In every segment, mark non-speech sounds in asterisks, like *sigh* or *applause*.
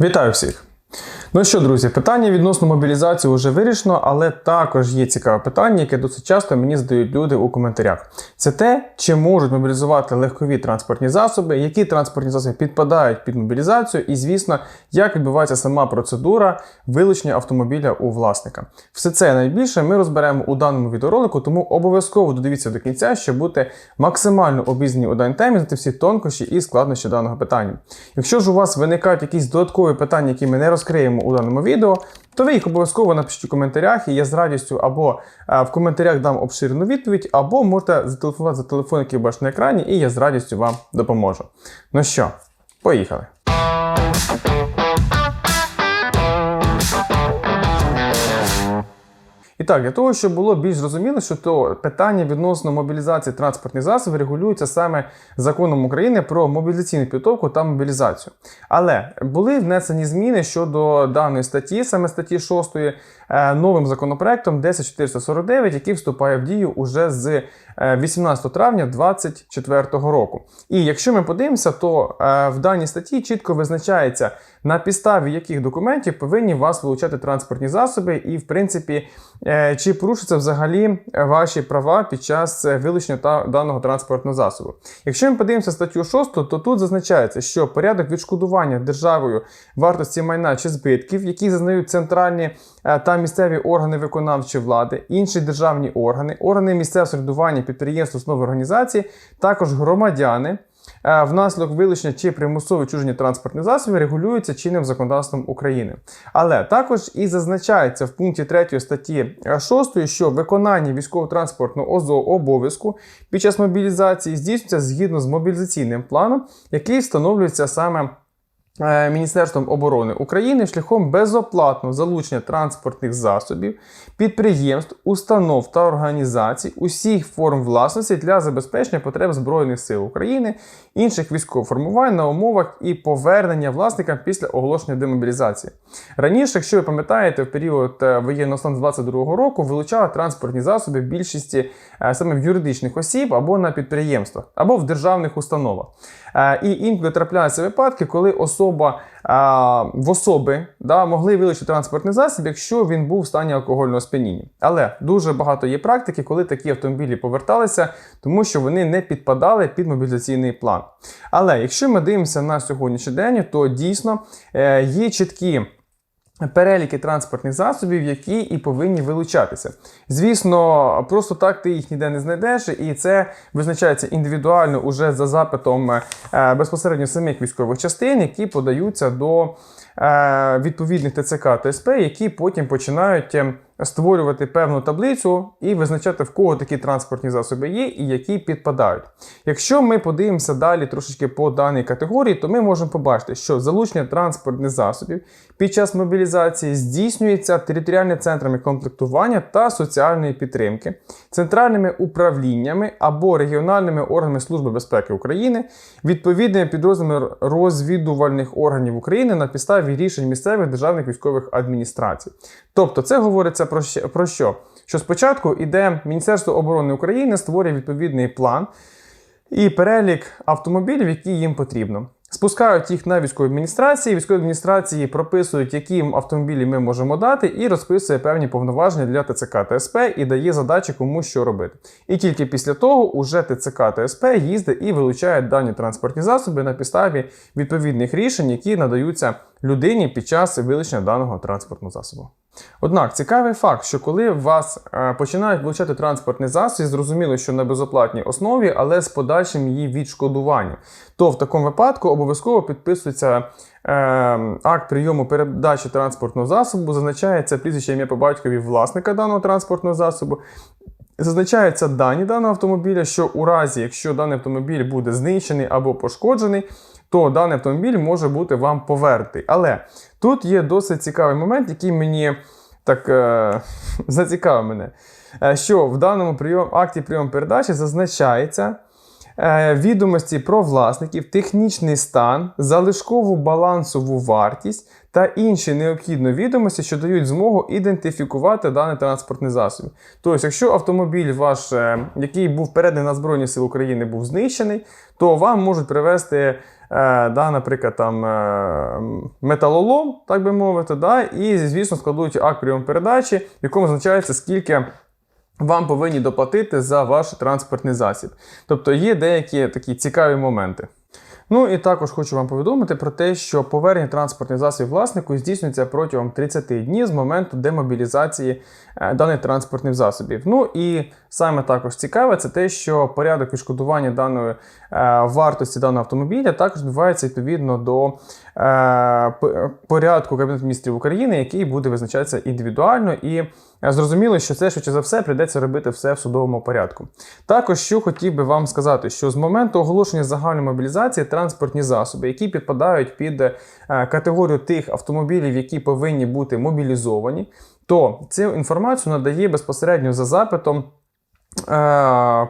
Вітаю всіх! Ну що, друзі, питання відносно мобілізації вже вирішено, але також є цікаве питання, яке досить часто мені задають люди у коментарях. Це те, чи можуть мобілізувати легкові транспортні засоби, які транспортні засоби підпадають під мобілізацію, і, звісно, як відбувається сама процедура вилучення автомобіля у власника. Все це найбільше ми розберемо у даному відеоролику, тому обов'язково додивіться до кінця, щоб бути максимально обізнані у даній темі, знати всі тонкощі і складнощі даного питання. Якщо ж у вас виникають якісь додаткові питання, які ми не розкриємо у даному відео, то ви їх обов'язково напишіть у коментарях, і я з радістю або е, в коментарях дам обширену відповідь, або можете зателефонувати за телефон, який бачите на екрані, і я з радістю вам допоможу. Ну що, поїхали. Так, для того, щоб було більш зрозуміло, що то питання відносно мобілізації транспортних засобів регулюється саме законом України про мобілізаційну підготовку та мобілізацію. Але були внесені зміни щодо даної статті, саме статті 6, е, новим законопроектом 10449, який вступає в дію уже з е, 18 травня 2024 року. І якщо ми подивимося, то е, в даній статті чітко визначається, на підставі яких документів повинні вас вилучати транспортні засоби, і, в принципі, е, чи порушуються взагалі ваші права під час е, вилучення та даного транспортного засобу. Якщо ми подивимося статтю 6, то тут зазначається, що порядок відшкодування державою вартості майна чи збитків, які зазнають центральні е, місцеві органи виконавчої влади, інші державні органи, органи місцевого середування, підприємств, основи організації, також громадяни. е, Внаслідок вилучення чи примусове відчуження транспортних засобів регулюється чинним законодавством України. Але також і зазначається в пункті 3 статті 6, що виконання військово-транспортного ОЗО обов'язку під час мобілізації здійснюється згідно з мобілізаційним планом, який встановлюється саме Міністерством оборони України шляхом безоплатного залучення транспортних засобів, підприємств, установ та організацій усіх форм власності для забезпечення потреб Збройних сил України, інших військових формувань на умовах і повернення власникам після оголошення демобілізації. Раніше, якщо ви пам'ятаєте, в період е, воєнного стану з 22 року вилучали транспортні засоби в більшості е, саме в юридичних осіб або на підприємствах, або в державних установах. Е, І інколи трапляються випадки, коли особа а, в особи да, могли вилучити транспортний засіб, якщо він був в стані алкогольного сп'яніння. Але дуже багато є практики, коли такі автомобілі поверталися, тому що вони не підпадали під мобілізаційний план. Але якщо ми дивимося на сьогоднішній день, то дійсно е, є чіткі. Переліки транспортних засобів, які і повинні вилучатися. Звісно, просто так ти їх ніде не знайдеш, і це визначається індивідуально уже за запитом е, безпосередньо самих військових частин, які подаються до відповідних ТЦК та СП, які потім починають е, створювати певну таблицю і визначати, в кого такі транспортні засоби є і які підпадають. Якщо ми подивимося далі трошечки по даній категорії, то ми можемо побачити, що залучення транспортних засобів під час мобілізації здійснюється територіальними центрами комплектування та соціальної підтримки, центральними управліннями або регіональними органами Служби безпеки України, відповідними підрозділами розвідувальних органів України на підставі рішень місцевих державних військових адміністрацій. Тобто, це говориться про про що? Що спочатку іде Міністерство оборони України, створює відповідний план і перелік автомобілів, які їм потрібно. Спускають їх на військові адміністрації. Військові адміністрації прописують, які автомобілі ми можемо дати, і розписує певні повноваження для ТЦК та СП і дає задачі, кому що робити. І тільки після того уже ТЦК та СП їздить і вилучає дані транспортні засоби на підставі відповідних рішень, які надаються людині під час вилучення даного транспортного засобу. Однак цікавий факт, що коли вас е, починають влучати транспортний засіб, зрозуміло, що на безоплатній основі, але з подальшим її відшкодуванням, то в такому випадку обов'язково підписується е, акт прийому передачі транспортного засобу, зазначається прізвище ім'я по батькові власника даного транспортного засобу. Зазначаються дані даного автомобіля, що у разі, якщо даний автомобіль буде знищений або пошкоджений, то даний автомобіль може бути вам повернутий. Але тут є досить цікавий момент, який мені так е, *laughs* зацікавив мене. Е, що в даному прийом, акті прийому передачі зазначається е, відомості про власників, технічний стан, залишкову балансову вартість та інші необхідні відомості, що дають змогу ідентифікувати даний транспортний засіб. Тобто, якщо автомобіль ваш, е, який був переданий на Збройні Сили України, був знищений, то вам можуть привезти да, наприклад, там, е, металолом, так би мовити, да, і, звісно, складують акт передачі, в якому означається, скільки вам повинні доплатити за ваш транспортний засіб. Тобто є деякі такі цікаві моменти. Ну і також хочу вам повідомити про те, що повернення транспортних засобів власнику здійснюється протягом 30 днів з моменту демобілізації е, даних транспортних засобів. Ну і саме також цікаве, це те, що порядок відшкодування даної е, вартості даного автомобіля також відбувається відповідно до порядку Кабінету міністрів України, який буде визначатися індивідуально і е, зрозуміло, що це швидше за все прийдеться робити все в судовому порядку. Також що хотів би вам сказати, що з моменту оголошення загальної мобілізації транспортні засоби, які підпадають під е, категорію тих автомобілів, які повинні бути мобілізовані, то цю інформацію надає безпосередньо за запитом е,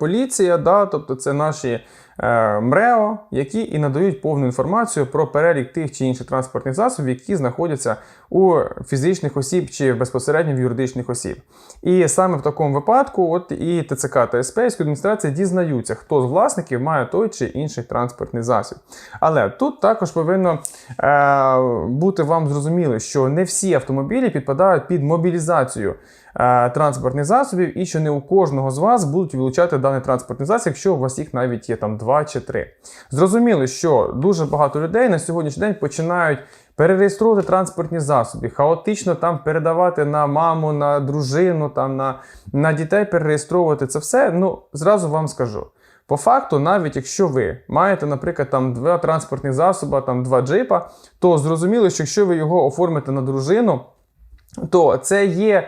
поліція, да, тобто це наші е, МРЕО, які і надають повну інформацію про перелік тих чи інших транспортних засобів, які знаходяться у фізичних осіб чи безпосередньо в юридичних осіб. І саме в такому випадку, от і ТЦК та СП адміністрація дізнаються, хто з власників має той чи інший транспортний засіб. Але тут також повинно е, бути вам зрозуміло, що не всі автомобілі підпадають під мобілізацію е, транспортних засобів, і що не у кожного з вас будуть вилучати даний транспортний засіб, якщо у вас їх навіть є там два чи три. Зрозуміло, що дуже багато людей на сьогоднішній день починають. Перереєструвати транспортні засоби, хаотично там передавати на маму, на дружину, там на, на дітей перереєстровувати це все. Ну, зразу вам скажу. По факту, навіть якщо ви маєте, наприклад, там два транспортні засоби, там два джипа, то зрозуміло, що якщо ви його оформите на дружину, то це є е,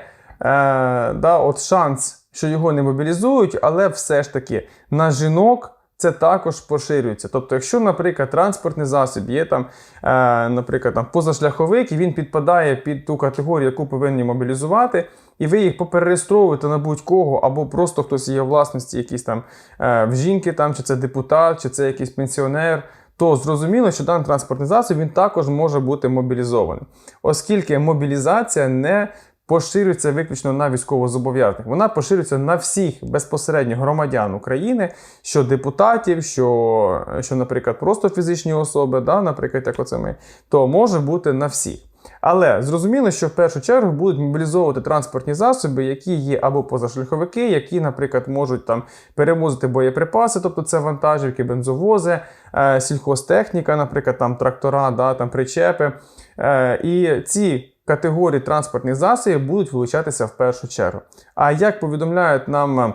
да, от шанс, що його не мобілізують, але все ж таки на жінок. Це також поширюється. Тобто, якщо, наприклад, транспортний засіб є там, е, наприклад, там позашляховик, і він підпадає під ту категорію, яку повинні мобілізувати, і ви їх попереєстровуєте на будь-кого, або просто хтось є власності, якісь там е, в жінки, там, чи це депутат, чи це якийсь пенсіонер, то зрозуміло, що даний транспортний засіб він також може бути мобілізований, оскільки мобілізація не поширюється виключно на військовозобов'язаних. Вона поширюється на всіх безпосередньо громадян України, що депутатів, що, що наприклад, просто фізичні особи, да, наприклад, як оце ми, то може бути на всіх. Але зрозуміло, що в першу чергу будуть мобілізовувати транспортні засоби, які є або позашляховики, які, наприклад, можуть там перевозити боєприпаси, тобто це вантажівки, бензовози, е, сільхозтехніка, наприклад, там трактора, да, там причепи. Е, і ці категорії транспортних засобів будуть вилучатися в першу чергу. А як повідомляють нам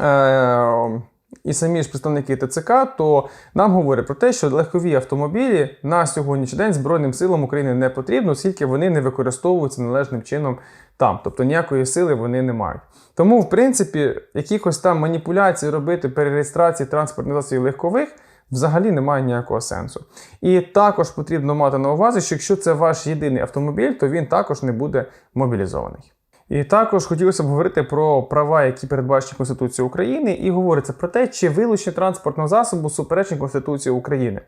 е, і самі ж представники ТЦК, то нам говорять про те, що легкові автомобілі на сьогоднішній день Збройним силам України не потрібно, оскільки вони не використовуються належним чином там, тобто ніякої сили вони не мають. Тому, в принципі, якихось там маніпуляцій робити перереєстрації транспортних засобів легкових. Взагалі немає ніякого сенсу. І також потрібно мати на увазі, що якщо це ваш єдиний автомобіль, то він також не буде мобілізований. І також хотілося б говорити про права, які передбачені Конституцією України, і говориться про те, чи вилучення транспортного засобу суперечить Конституції України.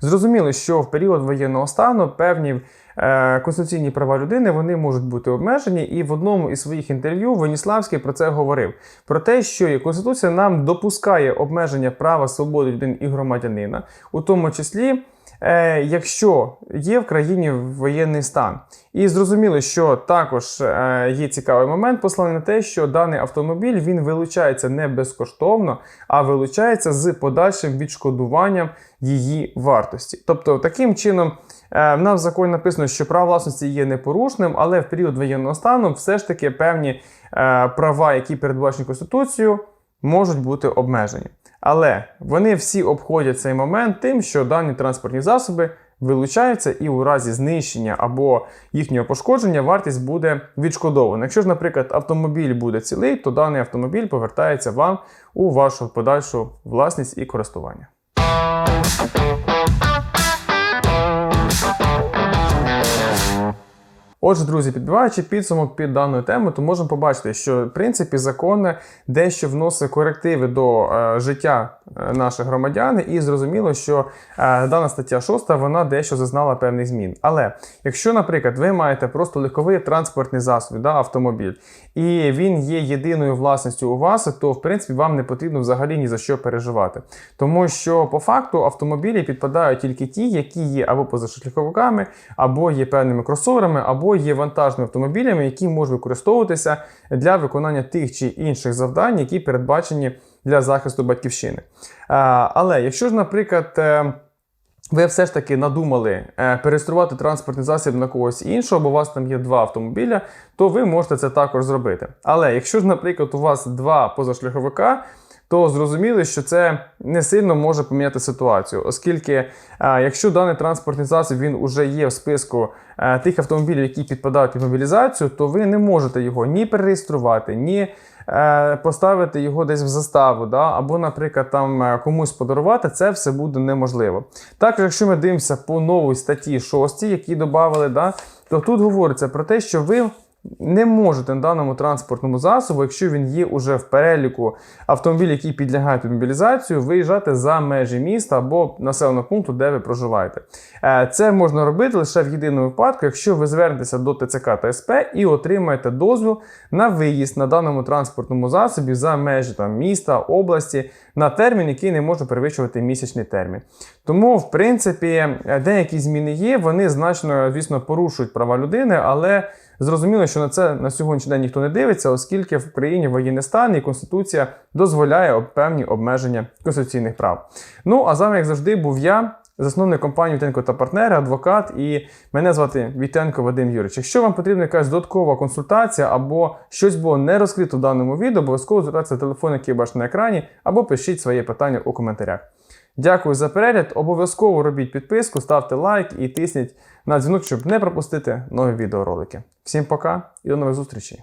Зрозуміло, що в період воєнного стану певні е, конституційні права людини вони можуть бути обмежені, і в одному із своїх інтерв'ю Веніславський про це говорив: про те, що Конституція нам допускає обмеження права свободи людини і громадянина, у тому числі. Е, якщо є в країні воєнний стан. І зрозуміло, що також е, є цікавий момент, посланий на те, що даний автомобіль він вилучається не безкоштовно, а вилучається з подальшим відшкодуванням її вартості. Тобто, таким чином, е, в нас в законі написано, що право власності є непорушним, але в період воєнного стану все ж таки певні права, які передбачені Конституцією, можуть бути обмежені. Але вони всі обходять цей момент тим, що дані транспортні засоби вилучаються, і у разі знищення або їхнього пошкодження вартість буде відшкодована. Якщо ж, наприклад, автомобіль буде цілий, то даний автомобіль повертається вам у вашу подальшу власність і користування. Отже, друзі, підбиваючи підсумок під даною темою, то можемо побачити, що в принципі закон дещо вносить корективи до е, життя е, наших громадян, і зрозуміло, що е, дана стаття 6 вона дещо зазнала певних змін. Але якщо, наприклад, ви маєте просто легковий транспортний засіб, да, автомобіль, і він є єдиною власністю у вас, то в принципі вам не потрібно взагалі ні за що переживати. Тому що по факту автомобілі підпадають тільки ті, які є або позашляховиками, або є певними кросоверами, або є вантажними автомобілями, які можуть використовуватися для виконання тих чи інших завдань, які передбачені для захисту батьківщини. Але якщо ж, наприклад, е, ви все ж таки надумали е, переєструвати транспортний засіб на когось іншого, бо у вас там є два автомобіля, то ви можете це також зробити. Але якщо ж, наприклад, у вас два позашляховика, то зрозуміли, що це не сильно може поміняти ситуацію, оскільки е, якщо даний транспортний засіб він уже є в списку е, тих автомобілів, які підпадають під мобілізацію, то ви не можете його ні перереєструвати, ні е, поставити його десь в заставу, да? або, наприклад, там комусь подарувати, це все буде неможливо. Також, якщо ми дивимося по новій статті 6, які додали, да? то тут говориться про те, що ви не можете на даному транспортному засобу, якщо він є уже в переліку автомобілів, які підлягають під мобілізацію, виїжджати за межі міста або населеного пункту, де ви проживаєте. Е, Це можна робити лише в єдиному випадку, якщо ви звернетеся до ТЦК та СП і отримаєте дозвіл на виїзд на даному транспортному засобі за межі там, міста, області на термін, який не може перевищувати місячний термін. Тому, в принципі, е, деякі зміни є, вони значно, звісно, порушують права людини, але Зрозуміло, що на це на сьогоднішній день ніхто не дивиться, оскільки в країні воєнний стан і Конституція дозволяє певні обмеження конституційних прав. Ну а з як завжди, був я, засновник компанії Вітенко та партнери, адвокат, і мене звати Вітенко Вадим Юрич. Якщо вам потрібна якась додаткова консультація або щось було не розкрито в даному відео, обов'язково звертайтеся телефон, який бачите на екрані, або пишіть своє питання у коментарях. Дякую за перегляд. Обов'язково робіть підписку, ставте лайк і тисніть на дзвінок, щоб не пропустити нові відеоролики. Всім пока і до нових зустрічей!